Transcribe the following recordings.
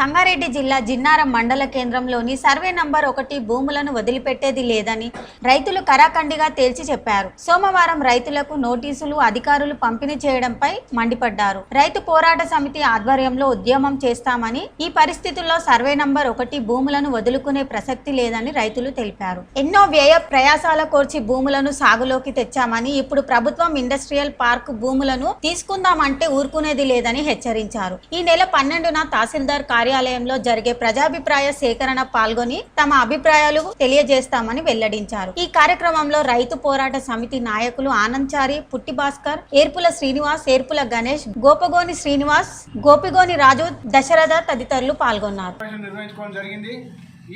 సంగారెడ్డి జిల్లా జిన్నారం మండల కేంద్రంలోని సర్వే నంబర్ ఒకటి భూములను వదిలిపెట్టేది లేదని రైతులు కరాఖండిగా తేల్చి చెప్పారు. సోమవారం రైతులకు నోటీసులు అధికారులు పంపిణీ చేయడంపై మండిపడ్డారు. రైతు పోరాట సమితి ఆధ్వర్యంలో ఉద్యమం చేస్తామని ఈ పరిస్థితుల్లో సర్వే నంబర్ ఒకటి భూములను వదులుకునే ప్రసక్తి లేదని రైతులు తెలిపారు. ఎన్నో వ్యయ ప్రయాసాల కోర్చి భూములను సాగులోకి తెచ్చామని ఇప్పుడు ప్రభుత్వం ఇండస్ట్రియల్ పార్క్ భూములను తీసుకుందామంటే ఊరుకునేది లేదని హెచ్చరించారు. ఈ నెల పన్నెండున తహసీల్దార్ కార్యాలయంలో జరిగే ప్రజాభిప్రాయ సేకరణ పాల్గొని తమ అభిప్రాయాలు తెలియజేస్తామని వెల్లడించారు. ఈ కార్యక్రమంలో రైతు పోరాట సమితి నాయకులు ఆనంద్చారి పుట్టి భాస్కర్ ఏర్పుల శ్రీనివాస్ ఏర్పుల గణేష్ గోపగోని శ్రీనివాస్ గోపిగోని రాజు దశరథ తదితరులు పాల్గొన్నారు. నిర్వహించుకోవడం జరిగింది.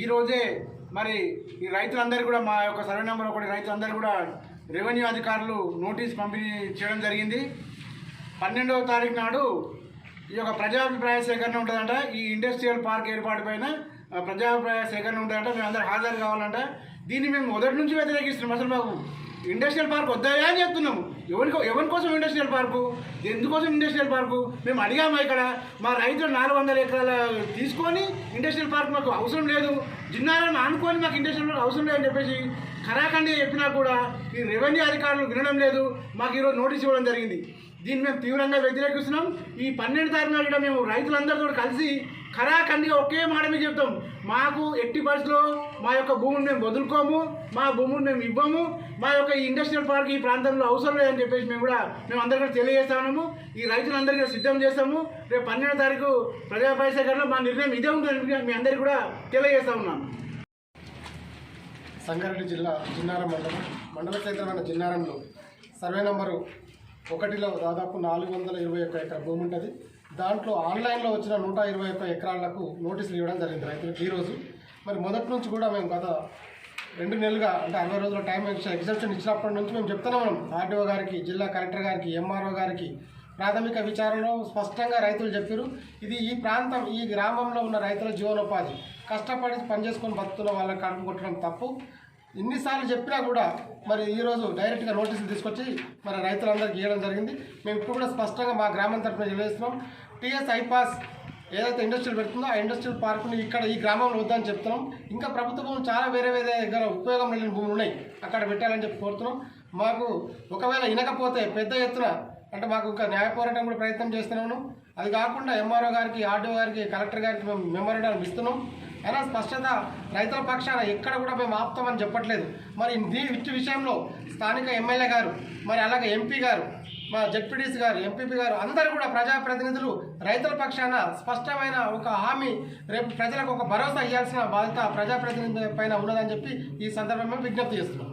ఈ రోజే మరి ఈ రైతులందరూ కూడా మా యొక్క సర్వే నెంబర్ ఒకటి రైతులందరూ కూడా రెవెన్యూ అధికారులు నోటీస్ పంపిణీ చేయడం జరిగింది. పన్నెండవ తారీఖు నాడు ఈ యొక్క ప్రజాభిప్రాయ సేకరణ ఉంటుందంట. ఈ ఇండస్ట్రియల్ పార్క్ ఏర్పాటు పైన ప్రజాభిప్రాయ సేకరణ ఉంటుందంట. మేము అందరూ హాజరు కావాలంట. దీన్ని మేము మొదటి నుంచి వ్యతిరేకిస్తున్నాం అసలు మాకు. ఇండస్ట్రియల్ పార్క్ వద్దాయా అని చెప్తున్నాము. ఎవరి ఎవరి కోసం ఇండస్ట్రియల్ పార్కు? ఎందుకోసం ఇండస్ట్రియల్ పార్కు? మేము అడిగాము ఇక్కడ మా రైతులు నాలుగు వందల ఎకరాల తీసుకొని ఇండస్ట్రియల్ పార్క్ మాకు అవసరం లేదు. జిన్నారని అనుకొని మాకు ఇండస్ట్రియల్ పార్క్ అవసరం లేదని చెప్పేసి ఖరాఖండి చెప్పినా కూడా ఈ రెవెన్యూ అధికారులు వినడం లేదు. మాకు ఈరోజు నోటీస్ ఇవ్వడం జరిగింది. దీన్ని మేము తీవ్రంగా వ్యతిరేకిస్తున్నాం. ఈ పన్నెండు తారీఖు కూడా మేము రైతులందరితో కలిసి ఖరాఖండిగా ఒకే మాట మీకు చెప్తాం. మాకు ఎట్టి పరిస్థితుల్లో మా యొక్క భూమిని మేము వదులుకోము మా భూమిని మేము ఇవ్వము మా యొక్క ఈ ఇండస్ట్రియల్ పార్క్ ఈ ప్రాంతంలో అవసరం లేదని చెప్పేసి మేము కూడా మేము అందరికీ కూడా ఈ రైతులందరికీ సిద్ధం చేస్తాము. రేపు పన్నెండో తారీఖు ప్రజా సేకరణలో మా నిర్ణయం ఇదే ఉంటుందని మీ అందరికీ కూడా తెలియజేస్తా ఉన్నాము సంగారెడ్డి జిల్లా జిన్నారం మండలం మండల కేంద్రమైన జిన్నారంలో సర్వే నంబరు ఒకటిలో దాదాపు నాలుగు వందల ఇరవై ఒక్క ఎకర భూమి ఉంటుంది. దాంట్లో ఆన్లైన్లో వచ్చిన నూట ఇరవై ఒక్క ఎకరాలకు నోటీసులు ఇవ్వడం జరిగింది రైతులకు ఈరోజు మరి మొదటి నుంచి కూడా మేము గత రెండు నెలలుగా అంటే అరవై రోజుల టైం ఎగ్జామ్షన్ ఇచ్చినప్పటి నుంచి మేము చెప్తున్నాం మనం. ఆర్డీఓ గారికి జిల్లా కలెక్టర్ గారికి ఎంఆర్ఓ గారికి ప్రాథమిక విచారణలో స్పష్టంగా రైతులు చెప్పారు. ఇది ఈ ప్రాంతం ఈ గ్రామంలో ఉన్న రైతుల జీవనోపాధి. కష్టపడి పనిచేసుకొని బతుకుతున్న వాళ్ళని కడుపు కొట్టడం తప్పు. ఇన్నిసార్లు చెప్పినా కూడా మరి ఈరోజు డైరెక్ట్గా నోటీసులు తీసుకొచ్చి మరి రైతులందరికీ ఇవ్వడం జరిగింది. మేము ఇప్పుడు కూడా స్పష్టంగా మా గ్రామం తరఫున తెలియజేస్తున్నాం. టీఎస్ ఐపాస్ ఏదైతే ఇండస్ట్రీలు పెడుతుందో ఆ ఇండస్ట్రియల్ పార్కుని ఇక్కడ ఈ గ్రామంలో వద్దని చెప్తున్నాం. ఇంకా ప్రభుత్వ భూములు చాలా వేరే వేరే దగ్గర ఉపయోగం లేని భూములు ఉన్నాయి. అక్కడ పెట్టాలని చెప్పి కోరుతున్నాం. మాకు ఒకవేళ వినకపోతే పెద్ద ఎత్తున అంటే మాకు ఇంకా న్యాయ పోరాటం కూడా ప్రయత్నం చేస్తున్నాను. అది కాకుండా ఎంఆర్ఓ గారికి ఆర్డీఓ గారికి కలెక్టర్ గారికి మేము మెమోరాండం ఇస్తున్నాం. అయినా స్పష్టత రైతుల పక్షాన ఎక్కడ కూడా మేము ఆపుతామని చెప్పట్లేదు. మరి దీ ఇట్టి విషయంలో స్థానిక ఎమ్మెల్యే గారు మరి అలాగే ఎంపీ గారు మా జడ్పీడీసీ గారు ఎంపీపీ గారు అందరూ కూడా ప్రజాప్రతినిధులు రైతుల పక్షాన స్పష్టమైన ఒక హామీ రేపు ప్రజలకు ఒక భరోసా ఇవ్వాల్సిన బాధ్యత ప్రజాప్రతినిధుల పైన ఉన్నదని చెప్పి ఈ సందర్భంగా విజ్ఞప్తి చేస్తున్నాం.